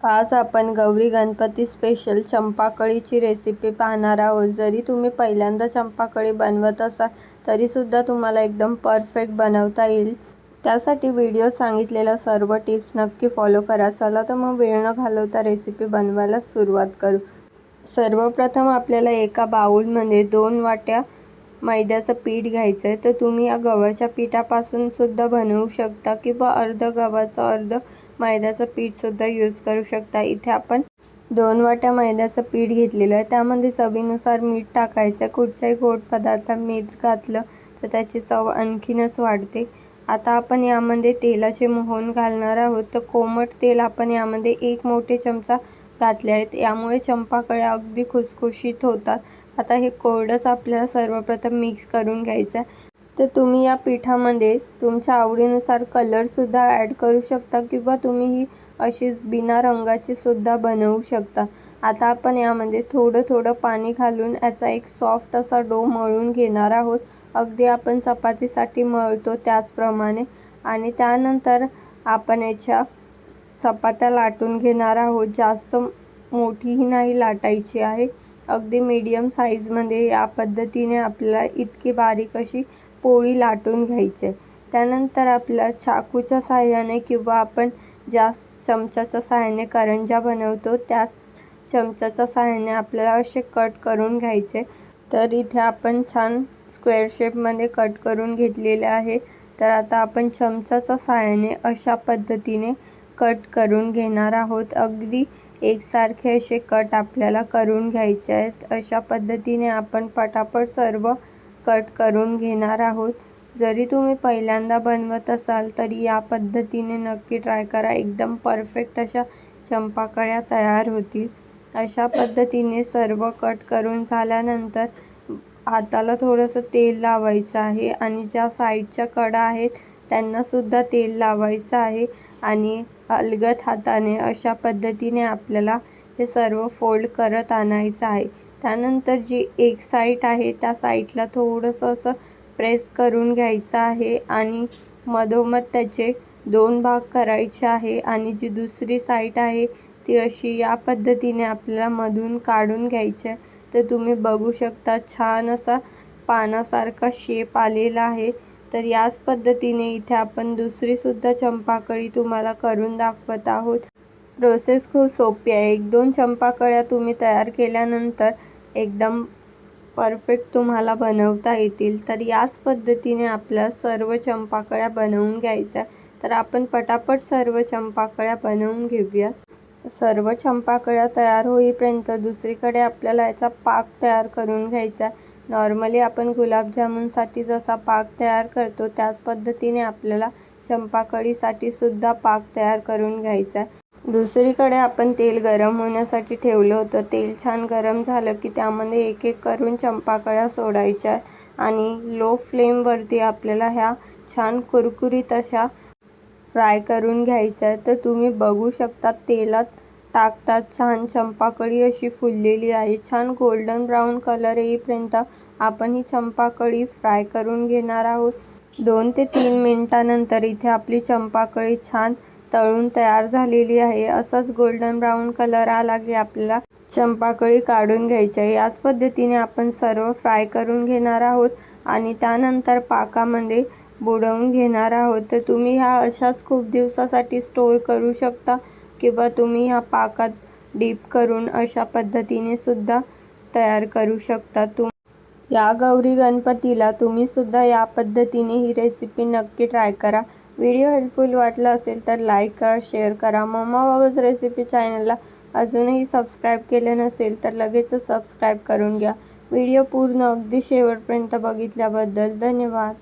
आज आपण गौरी गणपती स्पेशल चंपाकळीची रेसिपी पाहणार आहोत. जरी तुम्ही पहिल्यांदा चंपाकळी बनवत असाल तरीसुद्धा तुम्हाला एकदम परफेक्ट बनवता येईल. त्यासाठी व्हिडिओ सांगितलेल्या सर्व टिप्स नक्की फॉलो करा. चला तर मग वेळ न घालवता रेसिपी बनवायला सुरुवात करू. सर्वप्रथम आपल्याला एका बाऊलमध्ये दोन वाट्या मैद्याचं पीठ घ्यायचं आहे तर तुम्ही या गव्हाच्या पिठापासून सुद्धा बनवू शकता किंवा अर्ध गव्हाचं अर्ध मैद्याचं पीठसुद्धा यूज करू शकता. इथे आपण दोन वाट्या मैद्याचं पीठ घेतलेलं आहे. त्यामध्ये चवीनुसार मीठ टाकायचं. आहे कुठच्याही गोड पदार्थात मीठ घातलं तर त्याची चव आणखीनच वाढते. आता आपण यामध्ये तेलाचे मोहन घालणार आहोत. तर कोमट तेल आपण यामध्ये एक मोठे चमचा घातले आहेत. यामुळे चंपाकळ्या अगदी खुसखुशीत होतात. आता हे कोरडंच आपल्याला सर्वप्रथम मिक्स करून घ्यायचं आहे तर तुम्ही या पिठामध्ये तुमच्या आवडीनुसार कलरसुद्धा ॲड करू शकता किंवा तुम्ही ही अशीच बिना रंगाची सुद्धा बनवू शकता. आता आपण यामध्ये थोडं थोडं पाणी घालून याचा एक सॉफ्ट असा डो मळून घेणार आहोत. अगदी आपण चपातीसाठी मळतो त्याचप्रमाणे. आणि त्यानंतर आपण याच्या चपात्या लाटून घेणार आहोत. जास्त मोठीही नाही लाटायची आहे. अगदी मीडियम साईजमध्ये या पद्धतीने आपल्याला इतकी बारीक अशी पोळी लाटून घ्यायचे. त्यानंतर आपल्या चाकूच्या साह्याने किंवा आपण ज्या चमच्याच्या साह्याने करंजा बनवतो त्याच चमच्याच्या साह्याने आपल्याला असे कट करून घ्यायचे. तर इथे आपण छान स्क्वेअर शेपमध्ये कट करून घेतलेले आहे. तर आता आपण चमच्याच्या साह्याने अशा पद्धतीने कट करून घेणार आहोत. अगदी एकसारखे असे कट आपल्याला करून घ्यायचे आहेत. अशा पद्धतीने आपण पटापट सर्व कट करून घेणार आहोत. जरी तुम्ही पहिल्यांदा बनवत असाल तरी या पद्धतीने नक्की ट्राय करा. एकदम परफेक्ट अशा चंपाकळ्या तयार होतील. अशा पद्धतीने सर्व कट करून झाल्यानंतर हाताला थोडंसं तेल लावायचं आहे आणि ज्या साईडच्या कडा आहेत त्यांनासुद्धा तेल लावायचं आहे आणि अलगद हाताने अशा पद्धतीने आपल्याला हे सर्व फोल्ड करत आणायचं आहे. त्यानंतर जी एक साईट आहे त्या साईटला थोडंसं असं प्रेस करून घ्यायचं आहे आणि मधोमध त्याचे दोन भाग करायचे आहे आणि जी दुसरी साईट आहे ती अशी या पद्धतीने आपल्याला मधून काढून घ्यायची आहे. तर तुम्ही बघू शकता छान असा पानासारखा शेप आलेला आहे. तर याच पद्धतीने इथे आपण दुसरीसुद्धा चंपाकळी तुम्हाला करून दाखवत आहोत. प्रोसेस खूप सोपी आहे. एक दोन चंपाकळ्या तुम्ही तयार केल्यानंतर एकदम परफेक्ट तुम्हाला बनवता येतील. तर याच पद्धतीने आपल्या सर्व चंपाकळ्या बनवून घ्यायच्या. तर आपण पटापट सर्व चंपाकळ्या बनवून घेऊया. सर्व चंपाकळ्या तयार होईपर्यंत दुसरीकडे आपल्याला याचा पाक तयार करून घ्यायचा. नॉर्मली आपण गुलाबजामुनसाठी जसा पाक तयार करतो त्याच पद्धतीने आपल्याला चंपाकळीसाठी सुद्धा पाक तयार करून घ्यायचा. दुसरीकडे आपण तेल गरम होण्यासाठी ठेवलं होतं. तेल छान गरम झालं की त्यामध्ये एक एक करून चंपाकळ्या सोडायच्या आणि लो फ्लेमवरती आपल्याला ह्या छान कुरकुरीत अशा फ्राय करून घ्यायच्या तर तुम्ही बघू शकता तेलात टाकतात छान चंपाकळी अशी फुललेली आहे. छान गोल्डन ब्राऊन कलर येईपर्यंत आपण ही चंपाकळी फ्राय करून घेणार आहोत. दोन ते तीन मिनटानंतर इथे आपली चंपाकळी छान तळून तयार झालेली आहे. असाच गोल्डन ब्राऊन कलर आला की आपल्याला चंपाकळी काढून घ्यायची आहे याच पद्धतीने आपण सर्व फ्राय करून घेणार आहोत आणि त्यानंतर पाकामध्ये बुडवून घेणार आहोत. तर तुम्ही ह्या अशाच खूप दिवसासाठी स्टोर करू शकता किंवा तुम्ही ह्या पाकात डीप करून अशा पद्धतीने सुद्धा तयार करू शकता. तुम या गौरी गणपतीला तुम्हीसुद्धा या पद्धतीने ही रेसिपी नक्की ट्राय करा. व्हिडिओ हेल्पफुल वाटला असेल तर लाईक करा शेअर करा. मम्मा बाबाज रेसिपी चॅनलला अजूनही सबस्क्राईब केले नसेल तर लगेच सबस्क्राईब करून घ्या. व्हिडिओ पूर्ण अगदी शेवटपर्यंत बघितल्याबद्दल धन्यवाद.